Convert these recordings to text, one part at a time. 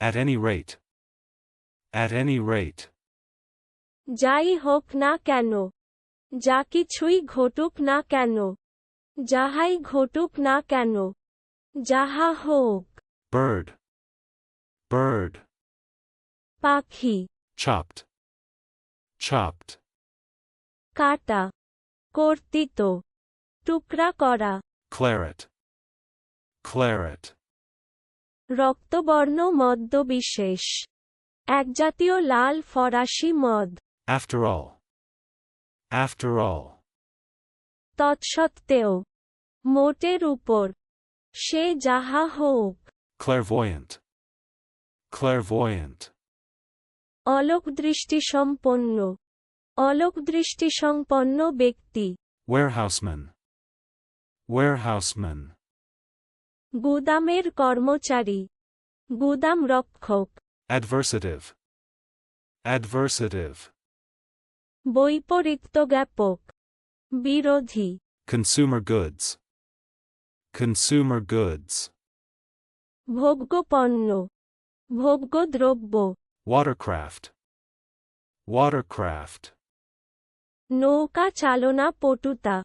At any rate. At any rate. যাই হোক না কেন যা কিছুই ঘটুক না কেন যাহাই ঘটুক না কেন যাহা হোক Bird. Bird. পাখি Chopped. Chopped. কাটা কর্তিত টুকরা করা Claret. Claret. রক্তবর্ণ মদ্য বিশেষ একজাতীয় লাল ফরাসি মদ After all. After all. তৎসত্ত্বেও মোটের উপর সে যাহা হোক Clairvoyant. Clairvoyant. অলোক দৃষ্টিসম্পন্ন অলোক দৃষ্টিসম্পন্ন ব্যক্তি Warehouseman. Warehouseman. গুদামের কর্মচারী। গুদাম রক্ষক। অ্যাডভার্সেটিভ অ্যাডভার্সিটিভ বৈপরীত্য জ্ঞাপক বিরোধী। কনসিউমার গুডস কনস্যুমার গুডস ভোগ্য পণ্য ভোগ্য দ্রব্য ওয়াটারক্রাফট ওয়াটারক্রাফট নৌকা চালনা পটুতা।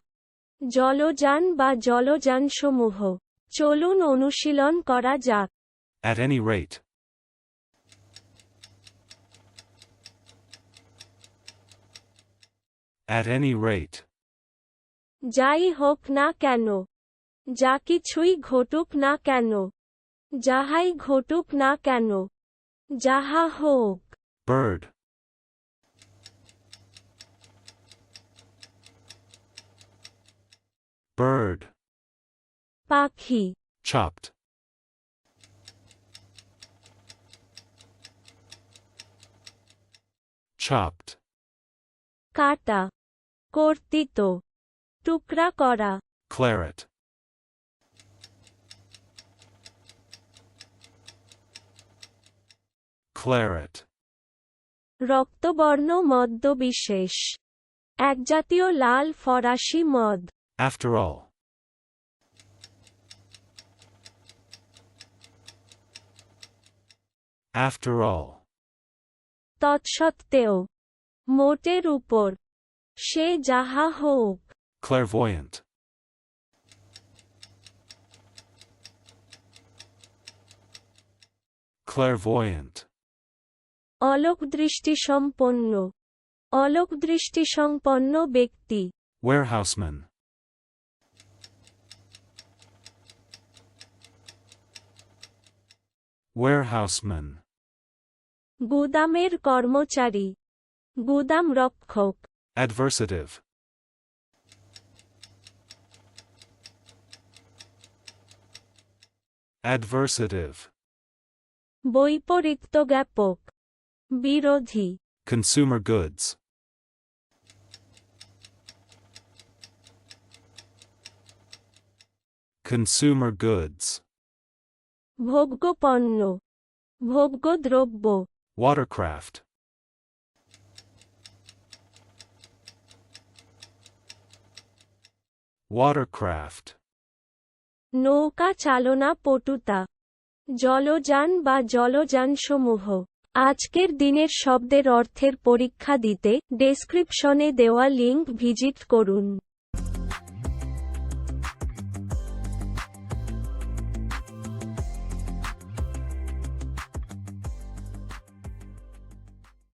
জলযান বা জলযানসমূহ। চলুন অনুশীলন করা যাক At any rate. At any rate. যাই হোক না কেন যা কিছুই ঘটুক না কেন যাহাই ঘটুক না কেন যাহা হোক Bird. Bird. পাখি Chopped. Chopped. কাটা কর্তিত টুকরা করা Claret. Claret. রক্তবর্ণ মদ্য বিশেষ একজাতীয় লাল ফরাসি মদ After all. After all. তৎসত্ত্বেও মোটের উপর সে যাহা হোক Clairvoyant. Clairvoyant. অলোক দৃষ্টিসম্পন্ন অলোক দৃষ্টিসম্পন্ন ব্যক্তি Warehouseman. Warehouseman. গুদামের কর্মচারী। গুদাম রক্ষক। অ্যাডভার্সেটিভ অ্যাডভার্সিটিভ বৈপরীত্য জ্ঞাপক বিরোধী। কনসিউমার গুডস কনসিউমার গুডস ভোগ্য পণ্য ভোগ্য দ্রব্য Watercraft. Watercraft. নৌকা চালনা পটুতা জলযান বা জলযানসমূহ আজকের দিনের শব্দের অর্থের পরীক্ষা দিতে ডেসক্রিপশনে দেওয়া লিঙ্ক ভিজিট করুন